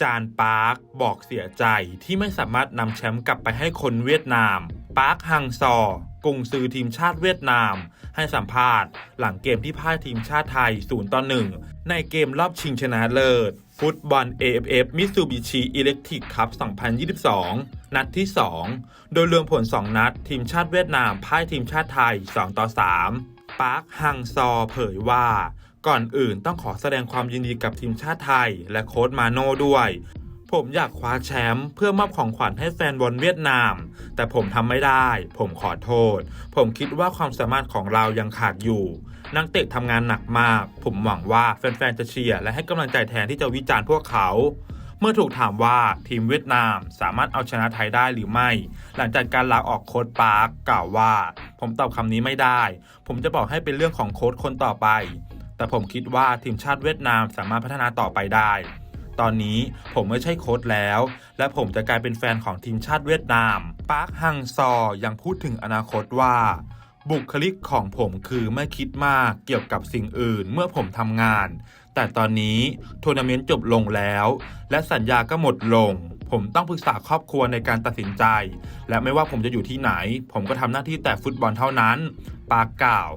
จานปาร์คบอกเสียใจที่ไม่สามารถนำแชมป์กลับไปให้คนเวียดนาม ปาร์คฮังซอกุงซือทีมชาติเวียดนาม ให้สัมภาษณ์ หลังเกมที่พ่ายทีมชาติไทย 0 ต่อ 1 ในเกมรอบชิงชนะเลิศ ฟุตบอล AFF Mitsubishi Electric Cup 2022 นัดที่ 2 โดยรวมผล 2 นัด ทีมชาติเวียดนามพ่ายทีมชาติไทย 2 ต่อ 3 ปาร์คฮังซอเผยว่า ก่อนอื่นต้องขอแสดงความยินดีกับทีมชาติไทย และโค้ชมาโน่ด้วย ผมอยากคว้าแชมป์เพื่อมอบของขวัญให้แฟนบอลเวียดนาม แต่ผมทำไม่ได้ ผมขอโทษ ผมคิดว่าความสามารถของเรายังขาดอยู่ นักเตะทำงานหนักมาก ผมหวังว่าแฟนๆจะเชียร์และให้กำลังใจแทนที่จะวิจารณ์พวกเขาเมื่อถูกถามว่าทีมเวียดนามสามารถเอาชนะไทยได้หรือไม่ หลังจากการลาออกโค้ชปาร์กกล่าวว่า ผมตอบคำนี้ไม่ได้ ผมจะบอกให้เป็นเรื่องของโค้ชคนต่อไป แต่ผมคิดว่าทีมชาติเวียดนามสามารถพัฒนาต่อไปได้ ตอนนี้ผมไม่ใช่โค้ชแล้ว และผมจะกลายเป็นแฟนของทีมชาติเวียดนาม ปาร์คฮังซอยังพูดถึงอนาคตว่า บุคลิกของผมคือไม่คิดมากเกี่ยวกับสิ่งอื่นเมื่อผมทำงาน แต่ตอนนี้ทัวร์นาเมนต์จบลงแล้ว และสัญญาก็หมดลงผมต้องปรึกษาครอบครัวในการตัดสินใจ และไม่ว่าผมจะอยู่ที่ไหน ผมก็ทำหน้าที่แต่ฟุตบอลเท่านั้น ปาร์คกล่าว